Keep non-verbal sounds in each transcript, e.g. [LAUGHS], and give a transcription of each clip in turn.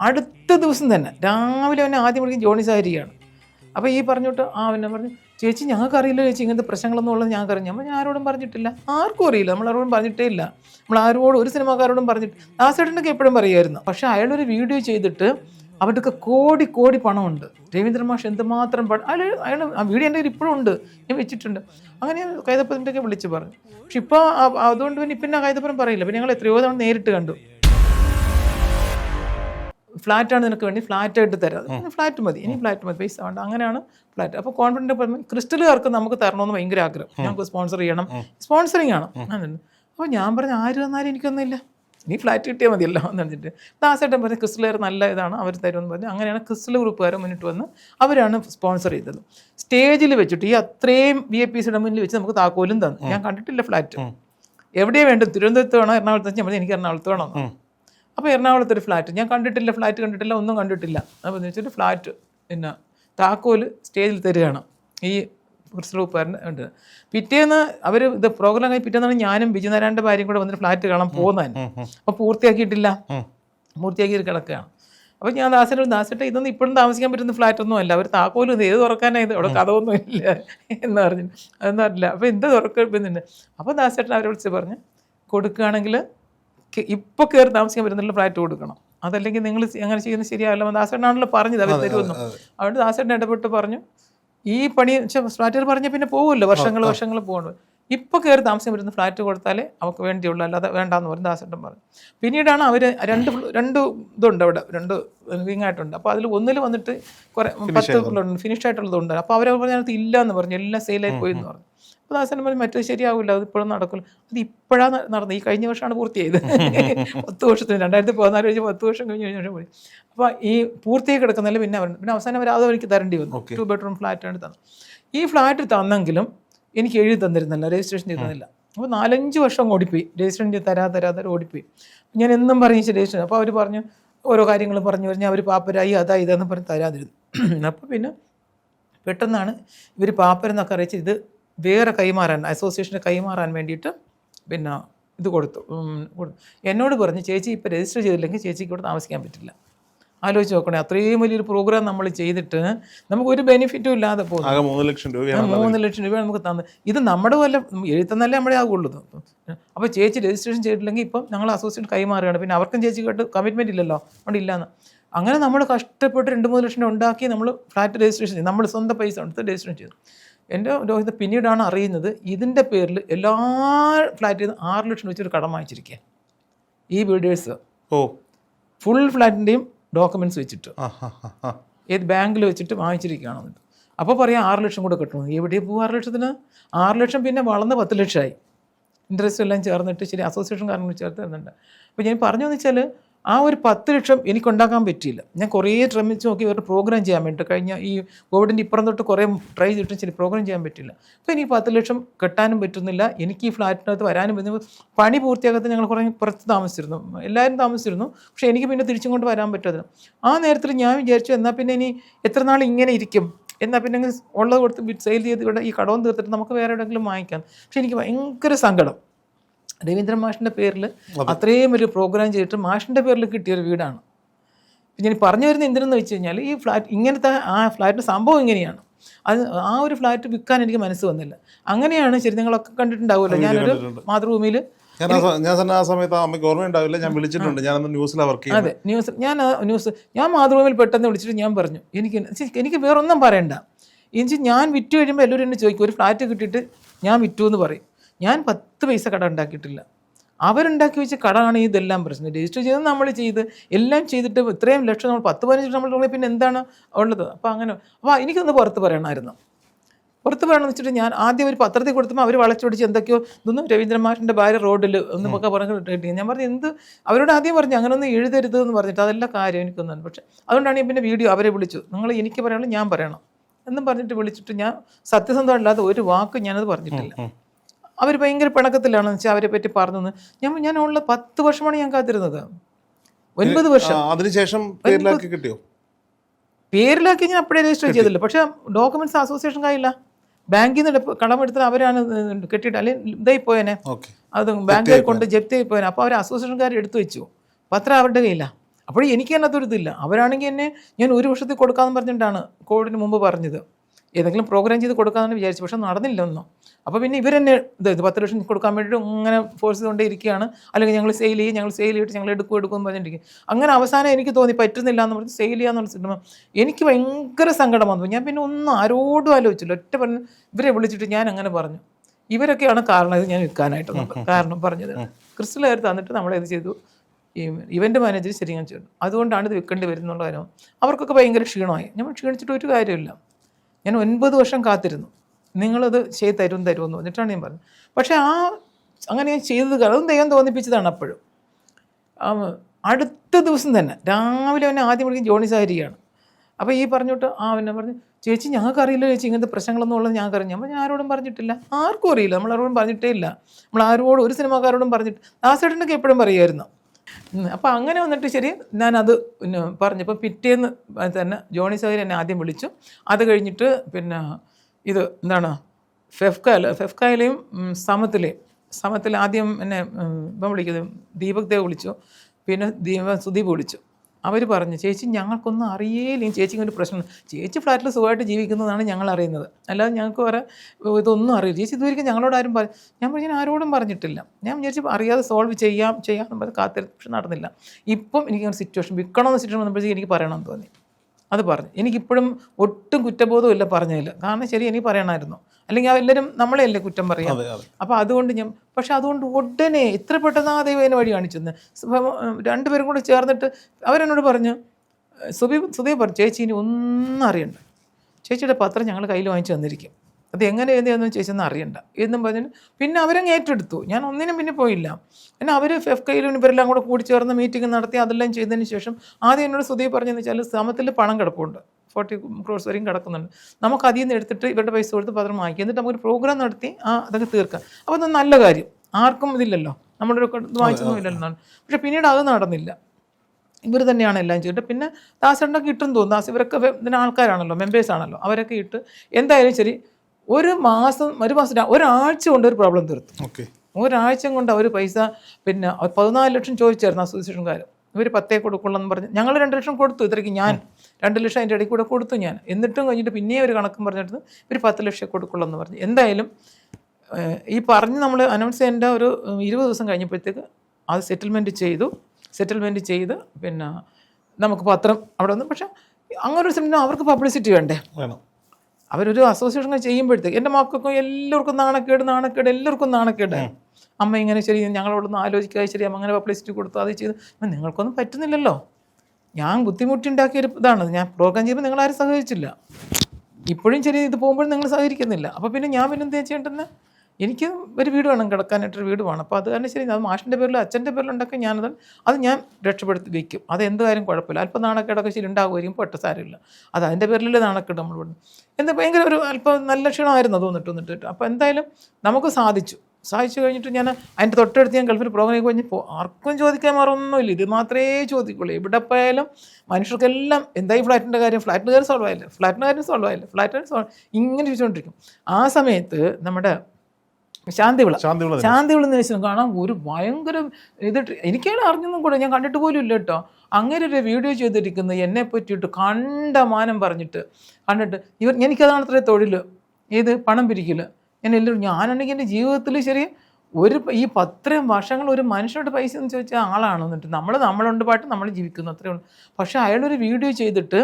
അടുത്ത ദിവസം തന്നെ രാവിലെ അവനെ ആദ്യം വിളിക്കും ജോണി സാരിയാണ്. അപ്പോൾ ഈ പറഞ്ഞിട്ട് ആ അവനെ പറഞ്ഞു ചേച്ചി ഞങ്ങൾക്ക് അറിയില്ല ചേച്ചി ഇങ്ങനത്തെ പ്രശ്നങ്ങളൊന്നും ഉള്ളത് ഞാൻ അറിഞ്ഞു അപ്പോൾ ഞാൻ ആരോടും പറഞ്ഞിട്ടില്ല. ആർക്കും അറിയില്ല. നമ്മൾ ആരോടും പറഞ്ഞിട്ടേ ഇല്ല. നമ്മൾ ആരോടും ഒരു സിനിമാക്കാരോടും പറഞ്ഞിട്ട് ആ സൈഡിനൊക്കെ എപ്പോഴും പറയുമായിരുന്നു. പക്ഷേ അയാളൊരു വീഡിയോ ചെയ്തിട്ട് അവർക്ക് കോടി കോടി പണമുണ്ട്. രവീന്ദ്രൻ മാഷ് എന്തുമാത്രം പണം അയാൾ അയാൾ ആ വീഡിയോ എന്റെ ഇപ്പോഴും ഉണ്ട്. ഞാൻ വെച്ചിട്ടുണ്ട്. അങ്ങനെ കൈതപ്പത്തിന്റെയൊക്കെ വിളിച്ച് പറഞ്ഞു. പക്ഷെ ഇപ്പോൾ അതുകൊണ്ട് പിന്നെ ഇപ്പം ഞാൻ കൈതപ്പുറം പറയില്ല. പിന്നെ ഞങ്ങൾ എത്രയോ തവണ നേരിട്ട് കണ്ടു. ഫ്ലാറ്റാണ് നിനക്ക് വേണ്ടി ഫ്ലാറ്റ് ആയിട്ട് തരാം ഫ്ലാറ്റ് മതി ഇനി ഫ്ലാറ്റ് മതി. പൈസ വേണ്ട. അങ്ങനെയാണ് ഫ്ലാറ്റ്. അപ്പോൾ കോൺഫിഡന്റ് പറഞ്ഞു ക്രിസ്റ്റലുകാർക്ക് നമുക്ക് തരണമെന്ന് ഭയങ്കര ആഗ്രഹം. ഞങ്ങൾക്ക് സ്പോൺസർ ചെയ്യണം. സ്പോൺസറിങ് ആണ്. അപ്പോൾ ഞാൻ പറഞ്ഞു ആര് തന്നാലും എനിക്കൊന്നുമില്ല. ഇനി ഫ്ലാറ്റ് കിട്ടിയാൽ മതിയല്ലോ എന്ന് പറഞ്ഞിട്ട്. ദാസേട്ടൻ പറഞ്ഞു ക്രിസ്റ്റലുകാർ നല്ല ഇതാണ് അവർ തരുമെന്ന് പറഞ്ഞു അങ്ങനെയാണ് ക്രിസ്റ്റൽ ഗ്രൂപ്പുകാരെ മുന്നിട്ട് വന്ന് അവരാണ് സ്പോൺസർ ചെയ്തത്. സ്റ്റേജിൽ വെച്ചിട്ട് ഈ അത്രയും വി എ പി സിയുടെ മുന്നിൽ വെച്ച് നമുക്ക് താക്കോലും തന്നു. ഞാൻ കണ്ടിട്ടില്ല ഫ്ലാറ്റ്. എവിടെയാണ് വേണ്ടത്? തിരുവനന്തപുരത്ത് വേണോ എറണാകുളത്ത്? വെച്ചാൽ എനിക്ക് എറണാകുളത്ത് വേണം അപ്പോൾ എറണാകുളത്ത് ഒരു ഫ്ലാറ്റ്. ഞാൻ കണ്ടിട്ടില്ല ഫ്ലാറ്റ് കണ്ടിട്ടില്ല ഒന്നും കണ്ടിട്ടില്ല. അപ്പോൾ എന്ന് വെച്ചിട്ട് ഫ്ലാറ്റ് പിന്നെ താക്കോൽ സ്റ്റേജിൽ തരികയാണ്. ഈ ക്രിസ്തുക്കാരൻ ഉണ്ട്. പിറ്റേന്ന് അവർ ഇത് പ്രോഗ്രാം കഴിഞ്ഞ് പിറ്റേന്നാണ് ഞാനും വിജയനാരായണന്റെ ഭാര്യയും കൂടെ വന്നിട്ട് ഫ്ലാറ്റ് കാണാൻ പോകുന്നതന്നെ അപ്പോൾ പൂർത്തിയാക്കിയിട്ടില്ല. പൂർത്തിയാക്കി കിടക്കുകയാണ്. അപ്പോൾ ഞാൻ ദാസനോട് ദാസേട്ട ഇതൊന്നും ഇപ്പോഴും താമസിക്കാൻ പറ്റുന്ന ഫ്ലാറ്റൊന്നും അല്ല. അവർ താക്കോലും ഇത് ഏത് തുറക്കാനാണ് ഇത്? അവിടെ കഥയൊന്നും ഇല്ല എന്ന് പറഞ്ഞു. അതൊന്നും അറിയില്ല അപ്പോൾ എന്ത് തുറക്കുന്നുണ്ട് അപ്പോൾ ദാസേട്ടൻ അവരെ വിളിച്ച് പറഞ്ഞ് കൊടുക്കുകയാണെങ്കിൽ ഇപ്പോൾ കയറി താമസിക്കാൻ പറ്റുന്നുള്ള ഫ്ലാറ്റ് കൊടുക്കണം. അതല്ലെങ്കിൽ നിങ്ങൾ അങ്ങനെ ചെയ്യുന്നത് ശരിയാവില്ല. ദാസേട്ടനാണല്ലോ പറഞ്ഞത് അവർ തരുമെന്നും. അതുകൊണ്ട് ദാസേട്ടൻ ഇടപെട്ട് പറഞ്ഞു ഈ പണി ഫ്ലാറ്റുകൾ പറഞ്ഞ പിന്നെ പോകുമല്ലോ വർഷങ്ങൾ വർഷങ്ങൾ പോകുന്നു ഇപ്പോൾ കയറി താമസിക്കാൻ പറ്റുന്ന ഫ്ലാറ്റ് കൊടുത്താലേ അവർക്ക് വേണ്ടിയുള്ളൂ അല്ലാതെ വേണ്ടാന്ന് പറഞ്ഞു ദാസേട്ടൻ പറഞ്ഞു. പിന്നീടാണ് അവർ രണ്ട് രണ്ട് ഇതുണ്ട് അവിടെ രണ്ട് വിങ് ആയിട്ടുണ്ട്. അപ്പോൾ അതിൽ ഒന്നിൽ വന്നിട്ട് കുറേ പത്ത് ഫിനിഷ് ആയിട്ടുള്ളതുണ്ട്. അപ്പോൾ അവർ പറഞ്ഞത് ഇല്ല എന്ന് പറഞ്ഞു എല്ലാം സെയിലായി പോയി എന്ന് പറഞ്ഞു. ദാസേട്ടൻ പറഞ്ഞു മറ്റേ ശരിയാവില്ല അത് ഇപ്പോഴും നടക്കില്ല അത് ഇപ്പോഴാണ് നടന്നത് ഈ കഴിഞ്ഞ വർഷമാണ് പൂർത്തിയായത്. [LAUGHS] പത്ത് വർഷത്തിന് രണ്ടായിരത്തി പതിനാല് കഴിഞ്ഞ് പത്ത് വർഷം കഴിഞ്ഞ് കഴിഞ്ഞ വർഷം പോയി അപ്പോൾ ഈ പൂർത്തിയായി കിടക്കുന്നില്ല പിന്നെ അവർ പിന്നെ അവസാനം അവർ അത് എനിക്ക് തരേണ്ടി വന്നു. ടു ബെഡ്റൂം ഫ്ലാറ്റാണ് തന്നത്. ഈ ഫ്ലാറ്റ് തന്നെങ്കിലും എനിക്ക് എഴുതി തന്നിരുന്നില്ല രജിസ്ട്രേഷൻ ചെയ്തിരുന്നില്ല അപ്പോൾ നാലഞ്ച് വർഷം ഓടിപ്പോയി. രജിസ്ട്രേഷൻ ചെയ്ത് തരാ തരാ തരാ ഓടിപ്പോയി. ഞാൻ എന്നും പറഞ്ഞു രജിസ്ട്രേഷൻ അപ്പോൾ അവർ പറഞ്ഞു ഓരോ കാര്യങ്ങൾ പറഞ്ഞു പറഞ്ഞ് അവർ പാപ്പരായി അതാ ഇതാന്ന് പറഞ്ഞ് തരാതിരുന്നു. [CLEARS THROAT] അപ്പോൾ പിന്നെ പെട്ടെന്നാണ് ഇവർ പാപ്പരെന്നൊക്കെ അറിയിച്ച് ഇത് വേറെ കൈമാറാൻ അസോസിയേഷന് കൈമാറാൻ വേണ്ടിയിട്ട് പിന്നെ ഇത് കൊടുത്തു. എന്നോട് പറഞ്ഞു ചേച്ചി ഇപ്പോൾ രജിസ്റ്റർ ചെയ്തില്ലെങ്കിൽ ചേച്ചിക്ക് ഇവിടെ താമസിക്കാൻ പറ്റില്ല. ആലോചിച്ച് നോക്കണേ അത്രയും വലിയൊരു പ്രോഗ്രാം നമ്മൾ ചെയ്തിട്ട് നമുക്ക് ഒരു ബെനിഫിറ്റും ഇല്ലാതെ പോകും മൂന്ന് ലക്ഷം രൂപ മൂന്ന് ലക്ഷം രൂപ നമുക്ക് തന്നത്. ഇത് നമ്മുടെ വല്ല എഴുത്തുന്നല്ലേ നമ്മളെ ആകുള്ളൂ. അപ്പോൾ ചേച്ചി രജിസ്ട്രേഷൻ ചെയ്തിട്ടില്ലെങ്കിൽ ഇപ്പം ഞങ്ങൾ അസോസിയേഷൻ കൈമാറുകയാണ്. പിന്നെ അവർക്കും ചേച്ചിക്കായിട്ട് കമ്മിറ്റ്മെന്റ് ഇല്ലല്ലോ. അവിടെ ഇല്ലാന്ന്. അങ്ങനെ നമ്മൾ കഷ്ടപ്പെട്ട് രണ്ട് മൂന്ന് ലക്ഷം ഉണ്ടാക്കി നമ്മൾ ഫ്ലാറ്റ് രജിസ്ട്രേഷൻ ചെയ്തു. നമ്മൾ സ്വന്തം പൈസ എടുത്ത് രജിസ്ട്രേഷൻ ചെയ്തു. എന്റെ രോഹിത് പിന്നീടാണ് അറിയുന്നത് ഇതിന്റെ പേരിൽ എല്ലാ ഫ്ലാറ്റിൽ നിന്ന് ആറ് ലക്ഷം വെച്ചൊരു കടം വാങ്ങിച്ചിരിക്കുക ഈ ബിൽഡേഴ്സ് ഓ. ഫുൾ ഫ്ലാറ്റിന്റെയും ഡോക്യുമെന്റ്സ് വെച്ചിട്ട്. ഏത് ബാങ്കിൽ വെച്ചിട്ട് വാങ്ങിച്ചിരിക്കുകയാണ് അപ്പോൾ പറയാം ആറ് ലക്ഷം കൂടെ കിട്ടണം. എവിടെ പോകും ആറ് ലക്ഷത്തിന്? ആറ് ലക്ഷം പിന്നെ വളർന്ന് പത്ത് ലക്ഷമായി. ഇൻട്രസ്റ്റ് എല്ലാം ചേർന്നിട്ട് ശരി അസോസിയേഷൻ കാരണം ചേർത്ത് തരുന്നുണ്ട്. അപ്പോൾ ഞാൻ പറഞ്ഞു വെച്ചാൽ ആ ഒരു പത്ത് ലക്ഷം എനിക്കുണ്ടാക്കാൻ പറ്റിയില്ല. ഞാൻ കുറേ ശ്രമിച്ച് നോക്കി ഇവരുടെ പ്രോഗ്രാം ചെയ്യാൻ വേണ്ടി കഴിഞ്ഞ ഈ കോവിഡിന്റെ ഇപ്പുറം തൊട്ട് കുറേ ട്രൈ ചെയ്തിട്ടും ശരി പ്രോഗ്രാം ചെയ്യാൻ പറ്റില്ല അപ്പോൾ എനിക്ക് പത്ത് ലക്ഷം കിട്ടാനും പറ്റുന്നില്ല. എനിക്ക് ഈ ഫ്ലാറ്റിനകത്ത് വരാനും പറ്റുന്നു പണി പൂർത്തിയാക്കത്തിൽ ഞങ്ങൾ കുറേ പുറത്ത് താമസിച്ചിരുന്നു. എല്ലാവരും താമസിച്ചിരുന്നു. പക്ഷേ എനിക്ക് പിന്നെ തിരിച്ചും കൊണ്ട് വരാൻ പറ്റാതില്ല ആ നേരത്തിൽ ഞാൻ വിചാരിച്ചു എന്നാൽ പിന്നെ ഇനി എത്ര നാൾ ഇങ്ങനെ ഇരിക്കും? എന്നാൽ പിന്നെ ഉള്ളത് കൊടുത്ത് സെയിൽ ചെയ്ത് ഇവിടെ ഈ കടവും തീർത്തിട്ട് നമുക്ക് വേറെ എവിടെയെങ്കിലും വാങ്ങിക്കാം. പക്ഷേ എനിക്ക് ഭയങ്കര സങ്കടം. രവീന്ദ്രൻ മാഷിന്റെ പേരിൽ അത്രയും ഒരു പ്രോഗ്രാം ചെയ്തിട്ട് മാഷിന്റെ പേരിൽ കിട്ടിയ ഒരു വീടാണ്. ഞാൻ പറഞ്ഞു വരുന്ന എന്തിനെന്ന് വെച്ച് കഴിഞ്ഞാൽ ഈ ഫ്ലാറ്റ് ഇങ്ങനത്തെ ആ ഫ്ലാറ്റിന്റെ സംഭവം ഇങ്ങനെയാണ്. അത് ആ ഒരു ഫ്ലാറ്റ് വിൽക്കാൻ എനിക്ക് മനസ്സ് വന്നില്ല. അങ്ങനെയാണ് ശരി നിങ്ങളൊക്കെ കണ്ടിട്ടുണ്ടാവുമല്ലോ ഞാനൊരു മാതൃഭൂമിയിൽ ഞാൻ ഞാൻ തന്നെ ആ സമയത്ത് അമ്മയ്ക്ക് ഓർമ്മയുണ്ടാവില്ല ഞാൻ വിളിച്ചിട്ടുണ്ട്. ഞാൻ ന്യൂസിലാണ് വർക്ക് ചെയ്യുന്നത്. അതെ ന്യൂസ് ഞാൻ ന്യൂസ് ഞാൻ മാതൃഭൂമിയിൽ പെട്ടെന്ന് വിളിച്ചിട്ട് ഞാൻ പറഞ്ഞു എനിക്ക് എനിക്ക് വേറൊന്നും പറയണ്ട. എനിക്ക് ഞാൻ വിറ്റ് കഴിയുമ്പോൾ എല്ലാവരും എന്നെ ചോദിക്കും ഒരു ഫ്ലാറ്റ് കിട്ടിയിട്ട് ഞാൻ വിറ്റു എന്ന് പറയും. ഞാൻ പത്ത് പൈസ കട ഉണ്ടാക്കിയിട്ടില്ല. അവരുണ്ടാക്കി വെച്ച കടമാണ് ഇതെല്ലാം പ്രശ്നം. രജിസ്റ്റർ ചെയ്ത് നമ്മൾ ചെയ്ത് എല്ലാം ചെയ്തിട്ട് ഇത്രയും ലക്ഷം നമ്മൾ പത്ത് പതിനഞ്ച് ലക്ഷം നമ്മൾ തുടങ്ങി പിന്നെ എന്താണ് ഉള്ളത്? അപ്പോൾ അങ്ങനെ അപ്പോൾ എനിക്കൊന്ന് പുറത്ത് പറയണമായിരുന്നു. പുറത്ത് പറയണമെന്ന് വെച്ചിട്ട് ഞാൻ ആദ്യം ഒരു പത്രത്തിൽ കൊടുത്തപ്പോൾ അവർ വളച്ചൊടിച്ച് എന്തൊക്കെയോ ഇതൊന്നും രവീന്ദ്രമാഷിന്റെ ഭാര്യ റോഡിൽ എന്നൊക്കെ പറഞ്ഞിട്ട് ഞാൻ പറഞ്ഞു എന്ത്? അവരോട് ആദ്യം പറഞ്ഞു അങ്ങനെ ഒന്നും എഴുതരുത് എന്ന് പറഞ്ഞിട്ട് അതല്ല കാര്യം എനിക്കൊന്നും പക്ഷേ അതുകൊണ്ടാണ് ഞാൻ പിന്നെ വീഡിയോ അവരെ വിളിച്ചു. നിങ്ങൾ എനിക്ക് പറയണം ഞാൻ പറയണം എന്നും പറഞ്ഞിട്ട് വിളിച്ചിട്ട് ഞാൻ സത്യസന്ധമല്ലാതെ ഒരു വാക്ക് ഞാനത് പറഞ്ഞിട്ടില്ല. അവർ ഭയങ്കര പിണക്കത്തിലാണെന്ന് വെച്ചാൽ അവരെ പറ്റി പറഞ്ഞു ഞാൻ ഞാൻ ഉള്ള പത്ത് വർഷമാണ് ഞാൻ കാത്തിരുന്നത്. ഒൻപത് വർഷം. അതിനുശേഷം പേരിലാക്കി കിട്ടിയോ? പേരിലാക്കി ഞാൻ അപ്പോഴേ രജിസ്റ്റർ ചെയ്തില്ല. പക്ഷേ ഡോക്യുമെന്റ്സ് അസോസിയേഷൻ കായില്ല. ബാങ്കിൽ നിന്ന് കടമെടുത്തത് അവരാണ് കെട്ടിയിട്ട് അല്ലെങ്കിൽ ഇതായി പോയനെ. അത് ബാങ്കിൽ കൊണ്ട് ജപ്തി ആയി പോയനെ. അപ്പോൾ അവർ അസോസിയേഷൻകാർ എടുത്തു വെച്ചു. പത്രം അവരുടെ കയ്യില്ല അപ്പോൾ എനിക്ക് തന്നെ അതൊരു ഇതില്ല. അവരാണെങ്കിൽ എന്നെ ഞാൻ ഒരു വർഷത്തിൽ കൊടുക്കാമെന്ന് പറഞ്ഞിട്ടാണ് കോവിഡിന് മുമ്പ് പറഞ്ഞത്. ഏതെങ്കിലും പ്രോഗ്രാം ചെയ്ത് കൊടുക്കാമെന്ന് വിചാരിച്ചു പക്ഷെ നടന്നില്ല ഒന്നും അപ്പോൾ പിന്നെ ഇവരെന്നെ ഇത് ഇത് പത്ത് ലക്ഷം കൊടുക്കാൻ വേണ്ടിയിട്ട് ഇങ്ങനെ ഫോഴ്സ് ചെയ്തുകൊണ്ടേ ഇരിക്കുകയാണ് അല്ലെങ്കിൽ ഞങ്ങൾ സെയിൽ ചെയ്യും ഞങ്ങൾ സെയിൽ ചെയ്തിട്ട് ഞങ്ങൾ എടുക്കും എടുക്കും എന്ന് പറഞ്ഞിരിക്കും. അങ്ങനെ അവസാനം എനിക്ക് തോന്നി പറ്റുന്നില്ല എന്ന് പറഞ്ഞ് സെയിൽ ചെയ്യാന്ന് സിനിമ. എനിക്ക് ഭയങ്കര സങ്കടം വന്നു. ഞാൻ പിന്നെ ഒന്നും ആരോടും ആലോചിച്ചില്ല. ഒറ്റ പറഞ്ഞു ഇവരെ വിളിച്ചിട്ട് ഞാൻ അങ്ങനെ പറഞ്ഞു. ഇവരൊക്കെയാണ് കാരണം ഇത് ഞാൻ വിൽക്കാനായിട്ട് കാരണം പറഞ്ഞത് ക്രിസ്റ്റലുകാർ തന്നിട്ട് നമ്മളെ ഇത് ചെയ്തു. ഈ ഇവന്റ് മാനേജർ ശരി ഞാൻ ചെയ്തു. അതുകൊണ്ടാണ് ഇത് വിൽക്കേണ്ടി വരുന്നുള്ള കാര്യം. അവർക്കൊക്കെ ഭയങ്കര ക്ഷീണമായി. ഞാൻ ക്ഷീണിച്ചിട്ട് ഒരു കാര്യമില്ല ഞാൻ ഒൻപത് വർഷം കാത്തിരുന്നു. നിങ്ങളത് ചെയ്ത് തരും തരും എന്ന് പറഞ്ഞിട്ടാണ് ഞാൻ പറഞ്ഞത്. പക്ഷേ ആ അങ്ങനെ ഞാൻ ചെയ്തത് അതും ദൈവം തോന്നിപ്പിച്ചതാണ് അപ്പോഴും. അടുത്ത ദിവസം തന്നെ രാവിലെ അവനെ ആദ്യം വിളിക്കും ജോണി സാരിയാണ്. അപ്പോൾ ഈ പറഞ്ഞിട്ട് ആ അവനെ പറഞ്ഞു ചേച്ചി ഞങ്ങൾക്ക് അറിയില്ല ചേച്ചി ഇങ്ങനത്തെ പ്രശ്നങ്ങളൊന്നും ഉള്ളത് ഞങ്ങൾക്ക് അറിയാം അപ്പോൾ ഞാൻ ആരോടും പറഞ്ഞിട്ടില്ല. ആർക്കും അറിയില്ല നമ്മൾ ആരോടും പറഞ്ഞിട്ടേ ഇല്ല. നമ്മൾ ആരോടും ഒരു സിനിമാക്കാരോടും പറഞ്ഞിട്ട് ദാസേട്ടനൊക്കെ എപ്പോഴും പറയുമായിരുന്നു. അപ്പോൾ അങ്ങനെ വന്നിട്ട് ശരി ഞാനത് പിന്നെ പറഞ്ഞപ്പോൾ പിറ്റേന്ന് തന്നെ ജോണി സാഗർ എന്നെ ആദ്യം വിളിച്ചു. അത് കഴിഞ്ഞിട്ട് പിന്നെ ഇത് എന്താണ് ഫെഫ്കാല ഫെഫ്കായിലെയും സമത്തിലെയും സമത്തിൽ ആദ്യം എന്നെ ഇപ്പം വിളിക്കുന്നത് ദീപക് ദേവ് വിളിച്ചു. പിന്നെ ദീപ സുദീപ് വിളിച്ചു. അവർ പറഞ്ഞു ചേച്ചി ഞങ്ങൾക്കൊന്നും അറിയേലും ചേച്ചിക്ക് ഒരു പ്രശ്നം. ചേച്ചി ഫ്ലാറ്റിൽ സുഖമായിട്ട് ജീവിക്കുന്നതാണ് ഞങ്ങൾ അറിയുന്നത്. അല്ലാതെ ഞങ്ങൾക്ക് വേറെ ഇതൊന്നും അറിയില്ല. ചേച്ചി ഇതുവരെയും ഞങ്ങളോട് ആരും പറ ഞാൻ പറഞ്ഞു ആരോടും പറഞ്ഞിട്ടില്ല. ഞാൻ വിചാരിച്ചു അറിയാതെ സോൾവ് ചെയ്യാം ചെയ്യാമെന്ന് പറഞ്ഞ് കാത്തിരുന്നു പക്ഷെ നടന്നില്ല. ഇപ്പം എനിക്ക് ഒരു സിറ്റുവേഷൻ വിൽക്കണമെന്ന് സിറ്റുവേഷൻ വന്നപ്പോഴത്തേക്ക് എനിക്ക് പറയണമെന്ന് തോന്നി. അത് പറഞ്ഞു. എനിക്കിപ്പോഴും ഒട്ടും കുറ്റബോധമില്ല പറഞ്ഞതിൽ കാരണം ശരി എനിക്ക് പറയണമായിരുന്നു. അല്ലെങ്കിൽ എല്ലാവരും നമ്മളെയല്ലേ കുറ്റം പറയാം. അപ്പോൾ അതുകൊണ്ട് ഞാൻ പക്ഷെ അതുകൊണ്ട് ഉടനെ ഇത്ര പെട്ടെന്ന് ആ ദൈവം എന്നെ വഴി കാണിച്ചെന്ന്. രണ്ടുപേരും കൂടി ചേർന്നിട്ട് അവരെന്നോട് പറഞ്ഞു സുബീപ് സുദീപ് പറഞ്ഞു ചേച്ചി ഇനി ഒന്നും അറിയണ്ട. ചേച്ചിയുടെ പത്രം ഞങ്ങൾ കയ്യിൽ വാങ്ങിച്ചു തന്നിരിക്കും. അത് എങ്ങനെ എഴുതിയെന്ന് ചേച്ചി അറിയണ്ട. എന്നും പറഞ്ഞു പിന്നെ അവരങ്ങ് ഏറ്റെടുത്തു. ഞാൻ ഒന്നിനും പിന്നെ പോയില്ല. പിന്നെ അവർ എഫ് കയ്യിലും ഇവരെല്ലാം കൂടെ കൂടി ചേർന്ന് മീറ്റിംഗ് നടത്തി അതെല്ലാം ചെയ്തതിന് ശേഷം ആദ്യം എന്നോട് സുധീ പറഞ്ഞെന്ന് വെച്ചാൽ സമത്തിൽ പണം കിടപ്പുണ്ട്. ഫോർട്ടി ക്രോസ് വരെയും കിടക്കുന്നുണ്ട്. നമുക്ക് അതിൽ നിന്ന് എടുത്തിട്ട് ഇവരുടെ പൈസ കൊടുത്ത് പത്രം വാങ്ങിക്കുക എന്നിട്ട് നമുക്കൊരു പ്രോഗ്രാം നടത്തി ആ അതൊക്കെ തീർക്കാം. അപ്പോൾ അത് നല്ല കാര്യം. ആർക്കും ഇതില്ലല്ലോ. നമ്മളൊരു ഇത് വാങ്ങിച്ചൊന്നും ഇല്ലല്ലോ പക്ഷേ പിന്നീട് അത് നടന്നില്ല. ഇവർ തന്നെയാണ് എല്ലാം ചെയ്തിട്ട്. പിന്നെ ദാസേട്ടനൊക്കെ ഇട്ടെന്ന് തോന്നും ദാസ് ഇവരൊക്കെ ഇതിന് ആൾക്കാരാണല്ലോ. മെമ്പേഴ്സ് ആണല്ലോ. അവരൊക്കെ ഇട്ട് എന്തായാലും ശരി ഒരു മാസം ഒരു മാസം ഒരാഴ്ച കൊണ്ട് ഒരു പ്രോബ്ലം തീർത്തു. ഓക്കെ ഒരാഴ്ച കൊണ്ട് അവർ പൈസ പിന്നെ പതിനാല് ലക്ഷം ചോദിച്ചായിരുന്നു അസോസിയേഷൻകാർ ഇവർ പത്തേ കൊടുക്കുള്ളൂ എന്ന് പറഞ്ഞ് ഞങ്ങൾ രണ്ട് ലക്ഷം കൊടുത്തു ഇത്രയ്ക്ക് ഞാൻ രണ്ട് ലക്ഷം അതിന്റെ ഇടയ്ക്ക് കൂടെ കൊടുത്തു ഞാൻ. എന്നിട്ടും കഴിഞ്ഞിട്ട് പിന്നെയും ഒരു കണക്കും പറഞ്ഞിട്ട് ഇവർ പത്ത് ലക്ഷം കൊടുക്കുള്ളൂ എന്ന് പറഞ്ഞു. എന്തായാലും ഈ പറഞ്ഞ് നമ്മൾ അനൗൺസ് ചെയ്യേണ്ട ഒരു ഇരുപത് ദിവസം കഴിഞ്ഞപ്പോഴത്തേക്ക് അത് സെറ്റിൽമെന്റ് ചെയ്തു. സെറ്റിൽമെന്റ് ചെയ്ത് പിന്നെ നമുക്ക് പത്രം അവിടെ വന്നു. പക്ഷേ അങ്ങനെ ഒരു സെറ്റിൽമെന്റ് അവർക്ക് പബ്ലിസിറ്റി വേണ്ടേ? വേണം. അവരൊരു അസോസിയേഷൻ ചെയ്യുമ്പോഴത്തേക്ക് എന്റെ മക്കൾക്കും എല്ലാവർക്കും നാണക്കേട് നാണക്കേട് എല്ലാവർക്കും നാണക്കേട്. അമ്മ ഇങ്ങനെ ശരി ഞങ്ങളോടൊന്ന് ആലോചിക്കാതെ ശരി അമ്മ അങ്ങനെ പബ്ലിസിറ്റി കൊടുത്തു അത് ചെയ്ത്. "അമ്മ, നിങ്ങൾക്കൊന്നും പറ്റുന്നില്ലല്ലോ. ഞാൻ ബുദ്ധിമുട്ടി ഉണ്ടാക്കിയൊരു ഇതാണ്. ഞാൻ പ്രോഗ്രാം ചെയ്യുമ്പോൾ നിങ്ങളാരും സഹകരിച്ചില്ല. ഇപ്പോഴും ശരി ഇത് പോകുമ്പോഴും നിങ്ങൾ സഹകരിക്കുന്നില്ല. അപ്പോൾ പിന്നെ ഞാൻ പിന്നെ എന്താ ചെയ്യേണ്ടത്? എനിക്ക് ഒരു വീട് വേണം കിടക്കാനായിട്ടൊരു വീട് വേണം. അപ്പോൾ അത് തന്നെ ശരി അത് മാഷിന്റെ പേരിൽ അച്ഛന്റെ പേരിൽ ഉണ്ടാക്കി ഞാനത് അത് ഞാൻ രക്ഷപ്പെടുത്തി വയ്ക്കും അത് എന്ത് കാര്യം കുഴപ്പമില്ല. അല്പം നാണക്കേടൊക്കെ ശരി ഉണ്ടാകുമായിരിക്കും പെട്ട സാരമില്ല. അത് അതിന്റെ പേരിലല്ലേ നാണക്കേട് നമ്മൾ വിടുന്നു. എന്താ ഭയങ്കര ഒരു അല്പം നല്ല ക്ഷീണമായിരുന്നു തോന്നിട്ട് വന്നിട്ട് അപ്പോൾ എന്തായാലും നമുക്ക് സാധിച്ചു. സാധിച്ചു കഴിഞ്ഞിട്ട് ഞാൻ അതിന്റെ തൊട്ടടുത്ത് ഞാൻ ഗൾഫിൽ പ്രോഗ്രാം കഴിഞ്ഞ് പോ ആർക്കും ചോദിക്കാൻ മാറൊന്നുമില്ല. ഇത് മാത്രമേ ചോദിക്കുള്ളൂ. എവിടെ പോയാലും മനുഷ്യർക്കെല്ലാം എന്തായി ഫ്ലാറ്റിന്റെ കാര്യം? ഫ്ലാറ്റിന്റെ കാര്യം സോൾവ് ആയില്ല? ഫ്ലാറ്റിന്റെ കാര്യം സോൾവ് ആയില്ല? ഫ്ലാറ്റിന്റെ സോൾവ് ഇങ്ങനെ ചോദിച്ചുകൊണ്ടിരിക്കും ആ സമയത്ത് നമ്മുടെ ശാന്തിവിള. ശാന്തിവിള ശാന്തിവിള വെച്ചാൽ കാണാം ഒരു ഭയങ്കര ഇത് എനിക്കാണ് അറിഞ്ഞൊന്നും കൂടെ ഞാൻ കണ്ടിട്ട് പോലും ഇല്ല കേട്ടോ. അങ്ങനെ ഒരു വീഡിയോ ചെയ്തിരിക്കുന്നത് എന്നെ പറ്റിയിട്ട് കണ്ടമാനം പറഞ്ഞിട്ട് കണ്ടിട്ട് ഇവർ എനിക്കതാണ് അത്രേ തൊഴിൽ ഏത് പണം പിരിക്കൽ ഞാൻ എല്ലാവരും ഞാനാണെങ്കിൽ എന്റെ ജീവിതത്തിൽ ശരി ഒരു ഈ പത്രയും വർഷങ്ങൾ ഒരു മനുഷ്യരുടെ പൈസ എന്ന് ചോദിച്ചാൽ ആളാണ് എന്നിട്ട് നമ്മൾ നമ്മളുണ്ട് പാട്ട് നമ്മൾ ജീവിക്കുന്നു അത്രേ ഉള്ളൂ. പക്ഷേ അയാളൊരു വീഡിയോ ചെയ്തിട്ട്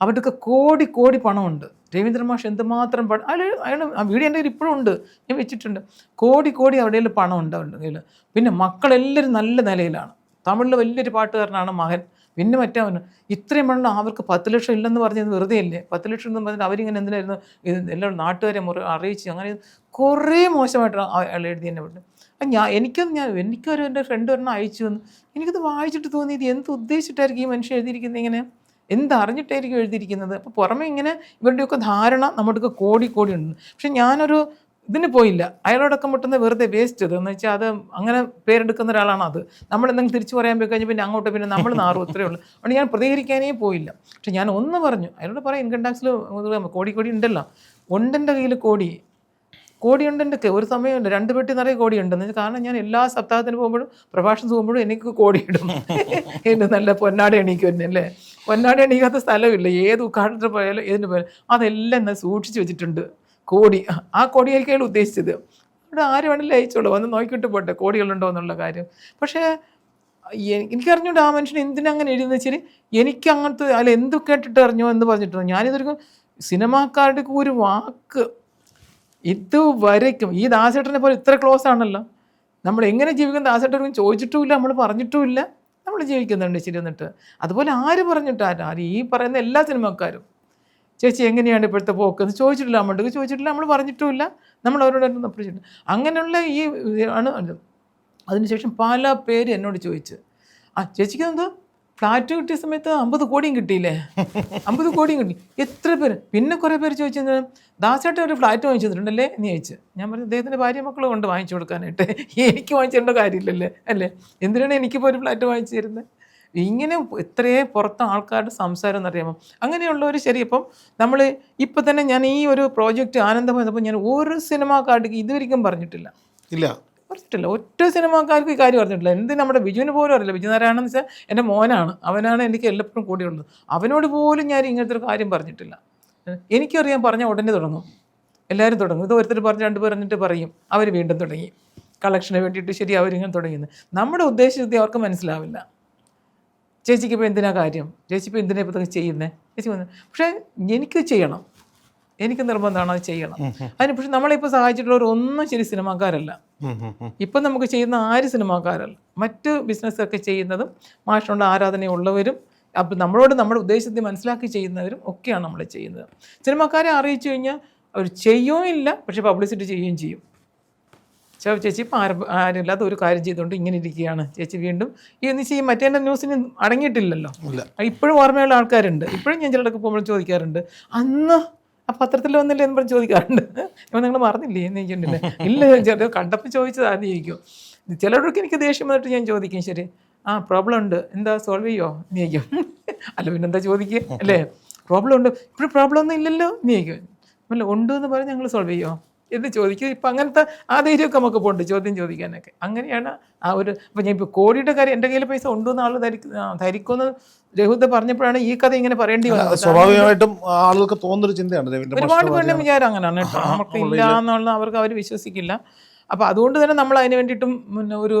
അവർക്ക് കോടി കോടി പണമുണ്ട്. രവീന്ദ്ര മാഷ് എന്തുമാത്രം പണം അയാൾ അയാൾ ആ വീഡിയോ എന്റെ കയ്യിൽ ഇപ്പോഴും ഉണ്ട്. ഞാൻ വെച്ചിട്ടുണ്ട്. കോടി കോടി അവിടെ പണം ഉണ്ട് അവരുടെ കയ്യിൽ. പിന്നെ മക്കളെല്ലാവരും നല്ല നിലയിലാണ്. തമിഴിൽ വലിയൊരു പാട്ടുകാരനാണ് മകൻ. പിന്നെ മറ്റേ അവന് ഇത്രയും പണം അവർക്ക് പത്ത് ലക്ഷം ഇല്ലെന്ന് പറഞ്ഞത് വെറുതെ അല്ലേ പത്ത് ലക്ഷം എന്ന് പറഞ്ഞിട്ട് അവരിങ്ങനെ എന്തിനായിരുന്നു? ഇത് എല്ലാവരും നാട്ടുകാരെ മുറി അറിയിച്ച് അങ്ങനെ കുറേ മോശമായിട്ടാണ് അയാൾ എഴുതി എന്നെ വിട്ടു. ഞാൻ എനിക്കത് ഞാൻ എനിക്കൊരു എന്റെ ഫ്രണ്ട് ഒരെണ്ണം അയച്ചു വന്നു എനിക്കത് വായിച്ചിട്ട് തോന്നി ഇത് എന്ത് ഉദ്ദേശിച്ചിട്ടായിരിക്കും ഈ മനുഷ്യൻ എഴുതിയിരിക്കുന്നത് ഇങ്ങനെ? എന്തറിഞ്ഞിട്ടായിരിക്കും എഴുതിയിരിക്കുന്നത്? അപ്പോൾ പുറമെ ഇങ്ങനെ ഇവരുടെയൊക്കെ ധാരണ നമ്മുടെ കോടി കോടി ഉണ്ട്. പക്ഷെ ഞാനൊരു ഇതിന് പോയില്ല. അയാളോടൊക്കെ മുട്ടുന്ന വെറുതെ വേസ്റ്റ് ഇത്. എന്ന് വെച്ചാൽ അത് അങ്ങനെ പേരെടുക്കുന്ന ഒരാളാണ് അത്. നമ്മൾ എന്തെങ്കിലും തിരിച്ചു പറയാൻ പോയി കഴിഞ്ഞാൽ പിന്നെ അങ്ങോട്ട് പിന്നെ നമ്മൾ നാറും ഇത്രയേ ഉള്ളൂ. അതുകൊണ്ട് ഞാൻ പ്രതികരിക്കാനേ പോയില്ല. പക്ഷെ ഞാൻ ഒന്ന് പറഞ്ഞു. അയാളോട് പറയാം ഇൻകം ടാക്സിൽ കോടി കോടി ഉണ്ടല്ലോ. ഉണ്ടെന്റെ കയ്യിൽ കോടി. കോടി കെ- ഒരു സമയമുണ്ട്. രണ്ട് പെട്ടി നിറയെ കോടി ഉണ്ടെന്ന് വെച്ചാൽ കാരണം ഞാൻ എല്ലാ സപ്താഹത്തിന് പോകുമ്പോഴും പ്രഭാഷണം പോകുമ്പോഴും എനിക്ക് കോടി ഇടുന്നു എന്റെ നല്ല പൊന്നാട എണീക്കും എന്നെ അല്ലേ? പൊന്നാട എണീക്കാത്ത സ്ഥലമില്ല. ഏത് ഉദ്ഘാടനത്തിന് പോയാലും ഏതിന് പോയാലും അതെല്ലാം ഞാൻ സൂക്ഷിച്ച് വെച്ചിട്ടുണ്ട്. കോടി. ആ കോടിയായിരിക്കും ഉദ്ദേശിച്ചത്. അവിടെ ആര് വേണമെങ്കിലും അയച്ചോളൂ വന്ന് നോക്കിയിട്ട് പോട്ടെ കോടികളുണ്ടോ എന്നുള്ള കാര്യം. പക്ഷേ എനിക്കറിഞ്ഞുകൊണ്ട് ആ മനുഷ്യൻ എന്തിനങ്ങനെ എഴുതുന്ന വെച്ചാൽ എനിക്ക് അങ്ങനത്തെ അല്ല എന്ത് കേട്ടിട്ട് അറിഞ്ഞോ എന്ന് പറഞ്ഞിട്ടുണ്ട്. ഞാനിതൊരു സിനിമാക്കാരുടെ ഒരു വാക്ക്. ഇതുവരയ്ക്കും ഈ ദാസേട്ടനെ പോലെ ഇത്ര ക്ലോസ് ആണല്ലോ. നമ്മൾ എങ്ങനെ ജീവിക്കുന്ന ദാസേട്ടനും ചോദിച്ചിട്ടുമില്ല നമ്മൾ പറഞ്ഞിട്ടുമില്ല. നമ്മൾ ജീവിക്കുന്നുണ്ട് ശരി എന്നിട്ട് അതുപോലെ ആര് പറഞ്ഞിട്ടാരും ആര് ഈ പറയുന്ന എല്ലാ സിനിമക്കാരും. ചേച്ചി എങ്ങനെയാണ് ഇപ്പോഴത്തെ പോക്ക്? എന്ന് ചോദിച്ചിട്ടില്ല നമ്മൾക്ക് ചോദിച്ചിട്ടില്ല നമ്മൾ പറഞ്ഞിട്ടുമില്ല. നമ്മൾ അവരോട് അപ്രീഷിയേറ്റ് അങ്ങനെയുള്ള ഈ ആണ് അത്. അതിനുശേഷം പല പേര് എന്നോട് ചോദിച്ച്. ആ ചേച്ചിക്ക് എന്താ? ഫ്ലാറ്റ് കിട്ടിയ സമയത്ത് അമ്പത് കോടിയും കിട്ടിയില്ലേ? അമ്പത് കോടിയും കിട്ടി. എത്ര പേര്? പിന്നെ കുറേ പേര് ചോദിച്ചത് ദാസേട്ടൻ ഒരു ഫ്ലാറ്റ് വാങ്ങിച്ചു തന്നിട്ടുണ്ടല്ലേ എന്ന് ചോദിച്ചു. ഞാൻ പറഞ്ഞു അദ്ദേഹത്തിന്റെ ഭാര്യ മക്കളും കൊണ്ട് വാങ്ങിച്ചു കൊടുക്കാനായിട്ട്. എനിക്ക് വാങ്ങിച്ചിടേണ്ട കാര്യമില്ലല്ലേ? അല്ലേ? എന്തിനാണ് എനിക്കിപ്പോൾ ഒരു ഫ്ലാറ്റ് വാങ്ങിച്ചു തരുന്നത് ഇങ്ങനെ എത്രയേ പുറത്ത് ആൾക്കാരുടെ സംസാരം എന്നറിയാമോ അങ്ങനെയുള്ളവർ ശരി ഇപ്പം നമ്മൾ ഇപ്പം തന്നെ ഞാൻ ഈ ഒരു പ്രോജക്റ്റ് ആനന്ദം ഞാൻ ഒരു കാർഡ് ഇതുവരെയും പറഞ്ഞിട്ടില്ല. ഇല്ല. പറഞ്ഞിട്ടില്ല. ഒറ്റ സിനിമാക്കാർക്ക് ഈ കാര്യം പറഞ്ഞിട്ടില്ല എന്ത് നമ്മുടെ ബിജുവിന് പോലും അറിയില്ല. ബിജു നാരായണൻ എന്ന് വെച്ചാൽ എന്റെ മോനാണ്. അവനാണ് എനിക്ക് എല്ലപ്പോഴും കൂടിയുള്ളത് അവനോട് പോലും ഞാൻ ഇങ്ങനത്തെ ഒരു കാര്യം പറഞ്ഞിട്ടില്ല. എനിക്കറിയാൻ പറഞ്ഞാൽ ഉടനെ തുടങ്ങും. എല്ലാവരും തുടങ്ങും. ഇത് ഒരുത്തർ പറഞ്ഞ് രണ്ട് പേർ പറഞ്ഞിട്ട് പറയും. അവർ വീണ്ടും തുടങ്ങി. കളക്ഷന് വേണ്ടിയിട്ട് ശരി അവരിങ്ങനെ തുടങ്ങിയത്. നമ്മുടെ ഉദ്ദേശത്തെ അവർക്ക് മനസ്സിലാവില്ല. ചേച്ചിക്ക് ഇപ്പോൾ എന്തിനാ കാര്യം? ചേച്ചി ഇപ്പോൾ എന്തിനാ ഇപ്പോൾ ചെയ്യുന്നത് ചേച്ചി പക്ഷേ എനിക്ക് ചെയ്യണം. എനിക്ക് നിർബന്ധമാണ് അത് ചെയ്യണം. അതിന് പക്ഷെ നമ്മളിപ്പോൾ സഹായിച്ചിട്ടുള്ളവർ ഒന്നും ശരി സിനിമാക്കാരല്ല. ഇപ്പം നമുക്ക് ചെയ്യുന്ന ആര് സിനിമാക്കാരല്ല. മറ്റ് ബിസിനസ്സൊക്കെ ചെയ്യുന്നതും മാഷിനോട് ആരാധനയുള്ളവരും അപ്പം നമ്മളോട് നമ്മുടെ ഉദ്ദേശത്തെ മനസ്സിലാക്കി ചെയ്യുന്നവരും ഒക്കെയാണ് നമ്മൾ ചെയ്യുന്നത്. സിനിമാക്കാരെ അറിയിച്ചു കഴിഞ്ഞാൽ അവർ ചെയ്യുകയും ഇല്ല പക്ഷെ പബ്ലിസിറ്റി ചെയ്യുകയും ചെയ്യും. ചോ ചേച്ചി ഇപ്പം ആരും ആരുമില്ലാത്ത ഒരു കാര്യം ചെയ്തുകൊണ്ട് ഇങ്ങനെ ഇരിക്കുകയാണ്. ചേച്ചി വീണ്ടും ഈ എന്ന് വെച്ചാൽ ഈ മറ്റേ ന്യൂസിന് അടങ്ങിയിട്ടില്ലല്ലോ. ഇപ്പോഴും ഓർമ്മയുള്ള ആൾക്കാരുണ്ട്. ഇപ്പോഴും ഞാൻ ചിലടൊക്കെ പോകുമ്പോൾ ചോദിക്കാറുണ്ട്. അന്ന് ആ പത്രത്തിൽ വന്നില്ലേ എന്ന് പറഞ്ഞ് ചോദിക്കാറുണ്ട്. അപ്പം നിങ്ങൾ മറന്നില്ലേ? എന്ന് ചോദിച്ചിട്ടില്ലേ ഇല്ല ചില കണ്ടപ്പോൾ ചോദിച്ചതാന്ന് ചോദിക്കും. ചിലരോടൊക്കെ എനിക്ക് ദേഷ്യം വന്നിട്ട് ഞാൻ ചോദിക്കും ശരി. ആ പ്രോബ്ലം ഉണ്ട്. എന്താ സോൾവ് ചെയ്യോ? എന്ന് ചോദിക്കും. അല്ല പിന്നെന്താ ചോദിക്കുക? അല്ലേ? പ്രോബ്ലം ഉണ്ട്. ഇപ്പോഴും പ്രോബ്ലം ഒന്നും ഇല്ലല്ലോ? എന്ന് ചോദിക്കും. അല്ല ഉണ്ട് എന്ന് പറഞ്ഞ് ഞങ്ങൾ സോൾവ് ചെയ്യോ? എന്ന് ചോദിക്കും. ഇപ്പം അങ്ങനത്തെ ആ ധൈര്യമൊക്കെ നമുക്ക് പോകണ്ട് ചോദ്യം ചോദിക്കാനൊക്കെ. അങ്ങനെയാണ് ആ ഒരു ഇപ്പം ഞാൻ ഇപ്പോൾ കോടിയുടെ കാര്യം എന്റെ കയ്യിൽ പൈസ ഉണ്ടെന്ന് ആൾ ധരിക്കും ധരിക്കുമെന്ന് രഘുദ പറഞ്ഞപ്പോഴാണ് ഈ കഥ ഇങ്ങനെ പറയേണ്ടി വന്നത്. സ്വാഭാവികമായിട്ടും ആളുകൾക്ക് തോന്നുന്നൊരു ചിന്തയാണ് ഒരുപാട് പേരുടെ വിചാരം അങ്ങനെയാണ് കേട്ടോ. നമുക്ക് ഇല്ല എന്നുള്ള അവർക്ക് അവർ വിശ്വസിക്കില്ല. അപ്പോൾ അതുകൊണ്ട് തന്നെ നമ്മൾ അതിന് വേണ്ടിയിട്ടും പിന്നെ ഒരു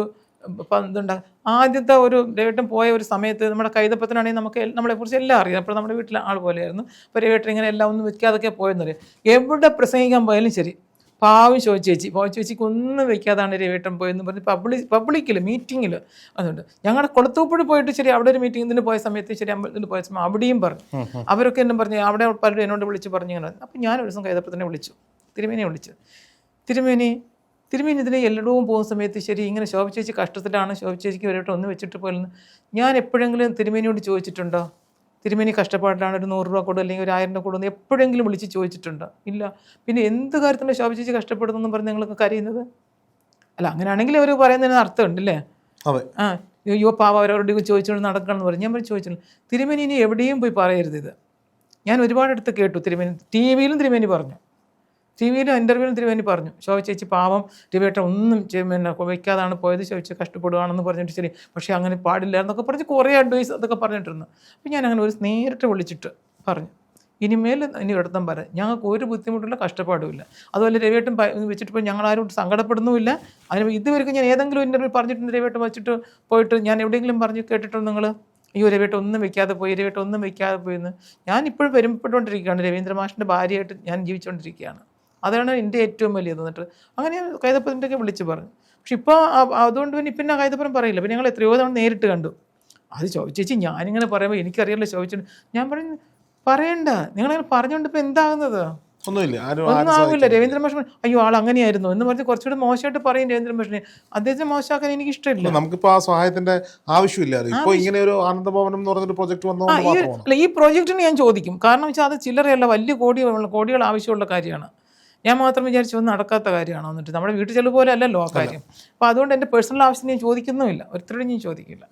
ഇതുണ്ട് ആദ്യത്തെ ഒരു രേവട്ടം പോയ ഒരു സമയത്ത് നമ്മുടെ കൈതപ്പത്തിനാണെങ്കിൽ നമുക്ക് നമ്മളെക്കുറിച്ച് എല്ലാം അറിയാം. അപ്പോൾ നമ്മുടെ വീട്ടിലെ ആൾ പോലെയായിരുന്നു. അപ്പോൾ രേവട്ടൻ ഇങ്ങനെ എല്ലാം ഒന്നും വെക്കാതൊക്കെ പോയെന്നറിയാം. എവിടെ പ്രസംഗിക്കാൻ പോയാലും ശരി പാവം ശോഭ ചേച്ചി. പാവം ചേച്ചിക്ക് ഒന്നും വെക്കാതാണ് രേവേട്ടൻ പോയെന്ന് പറഞ്ഞ് പബ്ലിക് പബ്ലിക്കിൽ മീറ്റിങ്ങിൽ അതുകൊണ്ട് ഞങ്ങളുടെ കൊളത്തൂപ്പുഴ പോയിട്ട് ശരി അവിടെ ഒരു മീറ്റിംഗിന് പോയ സമയത്ത് ശരി അമ്പലത്തിന് പോയ സമയം അവിടെയും പറഞ്ഞു. അവരൊക്കെ എന്നെ പറഞ്ഞു അവിടെ പലരും എന്നോട് വിളിച്ച് പറഞ്ഞു ഇങ്ങനെ. അപ്പം ഞാൻ ഒരു ദിവസം കൈതപ്പത്തിനെ വിളിച്ചു. തിരുമേനെ വിളിച്ചു. തിരുമേനി തിരുമേനി ഇതിനെ എല്ലായിടവും പോകുന്ന സമയത്ത് ശരി ഇങ്ങനെ ശോഭ ചേച്ചി കഷ്ടത്തിലാണ് ശോഭ ചേച്ചിക്ക് വരട്ടെ ഒന്ന് വെച്ചിട്ട് പോലെന്ന് ഞാൻ എപ്പോഴെങ്കിലും തിരുമേനിയോട് ചോദിച്ചിട്ടുണ്ടോ? തിരുമേനി കഷ്ടപ്പാടിലാണ് ഒരു നൂറ് രൂപ കൊടു അല്ലെങ്കിൽ ഒരു ആയിരം രൂപ കൊടുന്ന് എപ്പോഴെങ്കിലും വിളിച്ച് ചോദിച്ചിട്ടുണ്ട്. ഇല്ല. പിന്നെ എന്ത് കാര്യത്തിന്റെ ശോഭ ചേച്ചി എന്ന് പറഞ്ഞ് നിങ്ങൾക്ക് കരയുന്നത്? അല്ല അങ്ങനെയാണെങ്കിൽ അവർ പറയുന്നതിന് അർത്ഥമുണ്ടല്ലേ? അതെ. ആ അയ്യോ പാവ അവരോട് ചോദിച്ചുകൊണ്ട് നടക്കണം എന്ന് പറഞ്ഞു. ഞാൻ പറഞ്ഞു ചോദിച്ചില്ല തിരുമേനി ഇനി എവിടെയും പോയി പറയരുത് ഇത്. ഞാൻ ഒരുപാട് അടുത്ത് കേട്ടു തിരുമേനി. ടി വിയിലും തിരുമേനി പറഞ്ഞു. ടി വിയിലും ഇന്റർവ്യൂവിലും തിരുമേനി പറഞ്ഞു. ശോഭ ചേച്ചി പാവം രവിയേട്ടൻ ഒന്നും പിന്നെ വയ്ക്കാതാണ് പോയത്. ചോദിച്ച് കഷ്ടപ്പെടുകയാണെന്ന് പറഞ്ഞിട്ട് ശരി. പക്ഷേ അങ്ങനെ പാടില്ല എന്നൊക്കെ പറഞ്ഞ് കുറേ അഡ്വൈസ് അതൊക്കെ പറഞ്ഞിട്ടിരുന്നു. അപ്പോൾ ഞാൻ അങ്ങനെ ഒരു നേരിട്ട് വിളിച്ചിട്ട് പറഞ്ഞു. ഇനിമേൽ ഇനി എടുത്തം പറ. ഞങ്ങൾക്ക് ഒരു ബുദ്ധിമുട്ടില്ല കഷ്ടപ്പാടുമില്ല. അതുപോലെ രവിയേട്ടൻ വെച്ചിട്ട് ഇപ്പോൾ ഞങ്ങൾ ആരും സങ്കടപ്പെടുന്നുമില്ല. അതിന് ഇതുവരെയൊക്കെ ഞാൻ ഏതെങ്കിലും ഇന്റർവ്യൂ പറഞ്ഞിട്ടുണ്ട് രവിയേട്ടൻ വെച്ചിട്ട് പോയിട്ട് ഞാൻ എവിടെയെങ്കിലും പറഞ്ഞ് കേട്ടിട്ടുണ്ടോ നിങ്ങൾ അയ്യോ രവിയേട്ടൻ ഒന്നും വെക്കാതെ പോയി രവിയേട്ടൻ ഒന്നും വെക്കാതെ പോയി എന്ന്. ഞാൻ ഇപ്പോഴും ഭാര്യയായിട്ട് ഞാൻ ജീവിച്ചുകൊണ്ടിരിക്കുകയാണ്. അതാണ് എന്റെ ഏറ്റവും വലിയ എന്നിട്ട് അങ്ങനെ കൈതപ്പത്തിന്റെയൊക്കെ വിളിച്ച് പറഞ്ഞു. പക്ഷെ ഇപ്പോൾ അതുകൊണ്ട് പിന്നെ പിന്നെ ആ കൈതപ്പുറം പറയില്ല. പിന്നെ ഞങ്ങൾ എത്രയോ തവണ നേരിട്ട് കണ്ടു. അത് ചോദിച്ചേച്ചി ഞാനിങ്ങനെ പറയുമ്പോൾ എനിക്കറിയില്ല ചോദിച്ചിട്ട്. ഞാൻ പറഞ്ഞു പറയണ്ട. നിങ്ങളങ്ങനെ പറഞ്ഞുകൊണ്ട് ഇപ്പം എന്താകുന്നത്? ഒന്നുമില്ല. ഒന്നും ആകില്ല ആവില്ല രവീന്ദ്ര മാഷ് അയ്യോ ആൾ അങ്ങനെയായിരുന്നു. എന്ന് പറഞ്ഞ് കുറച്ചുകൂടി മോശമായിട്ട് പറയും രവീന്ദ്ര മാഷിനെ. അദ്ദേഹത്തെ മോശമാക്കാൻ എനിക്ക് ഇഷ്ടമില്ല നമുക്കിപ്പോ ആ സഹായത്തിന്റെ ആവശ്യമില്ലല്ലോ ഇപ്പൊ ഇങ്ങനെ ഒരു ആനന്ദഭവനം എന്ന് പറഞ്ഞൊരു പ്രൊജക്ട് വന്നു ഈ അല്ല, ഈ പ്രോജക്റ്റിന് ഞാൻ ചോദിക്കും. കാരണം വെച്ചാൽ അത് ചില്ലറയല്ല വലിയ കോടി കോടികൾ ആവശ്യമുള്ള കാര്യമാണ്. ഞാൻ മാത്രം വിചാരിച്ചു ഒന്നും നടക്കാത്ത കാര്യമാണോ എന്നിട്ട്. നമ്മുടെ വീട്ടിൽ ചെലവ് പോലെ അല്ലല്ലോ ആ കാര്യം. അപ്പോൾ അതുകൊണ്ട് എന്റെ പേഴ്സണൽ ആവശ്യം ഞാൻ ചോദിക്കുന്നുമില്ല. ഒരിക്കലും ഞാൻ ചോദിക്കില്ല.